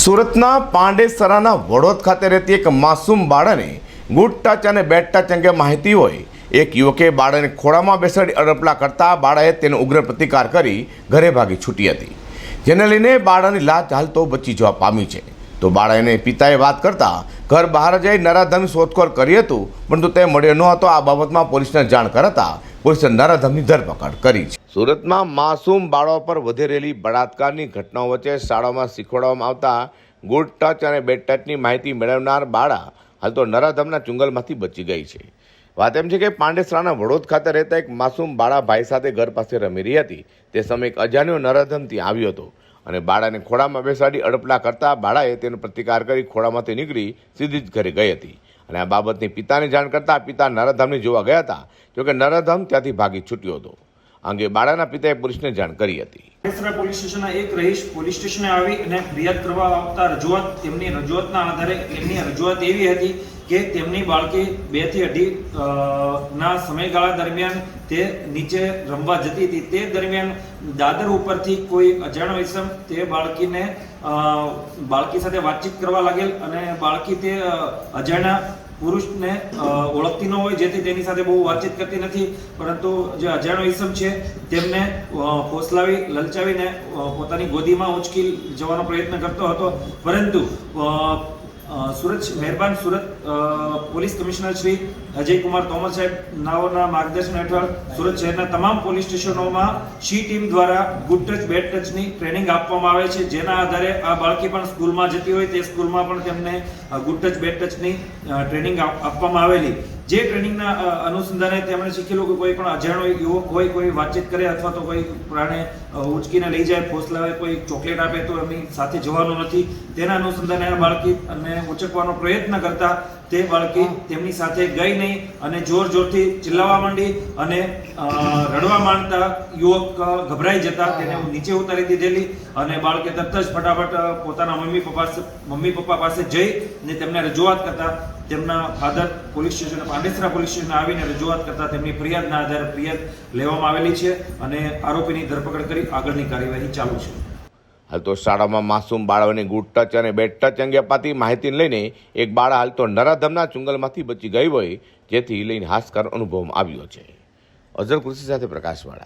સુરતના પાંડેસરાના વડોદ ખાતે રહેતી એક માસૂમ બાળાને ગુડ ટચ અને બેડ ટચ અંગે માહિતી હોય, એક યુવકે બાળાને ખોળામાં બેસાડી અડપલા કરતા બાળાએ તેનો ઉગ્ર પ્રતિકાર કરી ઘરે ભાગી છૂટી હતી. જેને લઈને બાળાની લાચ હાલ તો બચી જવા પામી છે. તો બાળાને પિતાએ વાત કરતા ઘર બહાર જઈ નરાધમ શોધખોળ કરી હતું, પરંતુ તે મળ્યો ન હતો. આ બાબતમાં પોલીસને જાણ કરતા પોલીસે નરાધમની ધરપકડ કરી છે. સુરતમાં માસૂમ બાળકો પર વધી રહેલી બળાત્કારની ઘટનાઓ વચ્ચે શાળાઓમાં શીખવાડવામાં આવતા ગુડ ટચ અને બેડ ટચની માહિતી મેળવનાર બાળા હાલ તો નરાધમના ચુંગલમાંથી બચી ગઈ છે. વાત એમ છે કે પાંડેસરાના વડોદ ખાતે રહેતા એક માસૂમ બાળા ભાઈ સાથે ઘર પાસે રમી રહી હતી. તે સમયે એક અજાણ્યો નરાધમ ત્યાં આવ્યો હતો અને બાળાને ખોળામાં બેસાડી અડપલા કરતા બાળાએ તેનો પ્રતિકાર કરી ખોળામાંથી નીકળી સીધી જ ઘરે ગઈ હતી. અને આ બાબતની પિતાને જાણ કરતા પિતા નરાધમને જોવા ગયા હતા. જોકે નરાધમ ત્યાંથી ભાગી છૂટ્યો હતો. અંગે બાળાના પિતાએ પોલીસને જાણ કરી હતી. પોલીસ સ્ટેશનના એક રહીશ પોલીસ સ્ટેશને આવી અને ફરિયાદ કરવા આવતા રજૂઆત તેમની રજૂઆતના આધારે એમની રજૂઆત એવી હતી કે તેમની બાળકી બેથી અઢી ના સમયગાળા દરમિયાન તે નીચે રમવા જતી હતી. તે દરમિયાન દાદર ઉપરથી કોઈ અજાણ ઇસમ તે બાળકીને બાળકી સાથે વાતચીત કરવા લાગેલ અને બાળકી તે અજાણા પુરુષને ઓળખતી ન હોય, જેથી તેની સાથે બહુ વાતચીત કરતી નથી. પરંતુ જે અજાણ ઈસમ છે, તેમને ફોસલાવી, લલચાવીને પોતાની ગોદીમાં ઉચકી જવાનો પ્રયત્ન કરતો હતો. પરંતુ સુરત મહેરબાન સુરત પોલીસ કમિશનર શ્રી અજયકુમાર તોમર સાહેબ નાઓના માર્ગદર્શન હેઠળ સુરત શહેરના તમામ પોલીસ સ્ટેશનોમાં સી ટીમ દ્વારા ગુડ ટચ, બેડ ટચની ટ્રેનિંગ આપવામાં આવે છે. જેના આધારે આ બાળકી પણ સ્કૂલમાં જતી હોય તે સ્કૂલમાં પણ તેમને ગુડ ટચ, બેડ ટચની ટ્રેનિંગ આપ- આપવામાં આવેલી. જે ટ્રેનિંગના અનુસંધાને તેમણે શીખેલું કે કોઈ પણ અજાણો યુવક હોય કોઈ વાતચીત કરે અથવા તો કોઈ પ્રાણે ઉચકીને લઈ જાય ફોસલાવે કોઈ ચોકલેટ આપે તો એમની સાથે જવાનું નથી. તેના અનુસંધાને આ બાળકી અને ઉચકવાનો પ્રયત્ન કરતા તે બાળકી તેમની સાથે ગઈ નહીં અને જોર જોરથી ચિલ્લાવા માંડી અને રડવા માંડતા યુવક ગભરાઈ જતા તેને નીચે ઉતારી દીધેલી અને બાળકે તરત જ ફટાફટ પોતાના મમ્મી પપ્પા મમ્મી પપ્પા પાસે જઈ ને તેમને રજૂઆત કરતા તેમના father police station, Pandesara police station આવીને રજૂઆત કરતા તેમની ફરિયાદના આધારે ફરિયાદ લેવામાં આવેલી છે અને આરોપીની ધરપકડ કરી આગળની કાર્યવાહી ચાલુ છે. હાલ તો શાળામાં માસૂમ બાળાઓને ગુડ ટચ અને બેડ ટચ અંગે અપાતી માહિતીને લઈને એક બાળા હાલ તો નરાધમના ચુંગલમાંથી બચી ગઈ હોય, જેથી લઈને હાશકાર અનુભવમાં આવ્યો છે. અઝર કૃષિ સાથે પ્રકાશવાળા.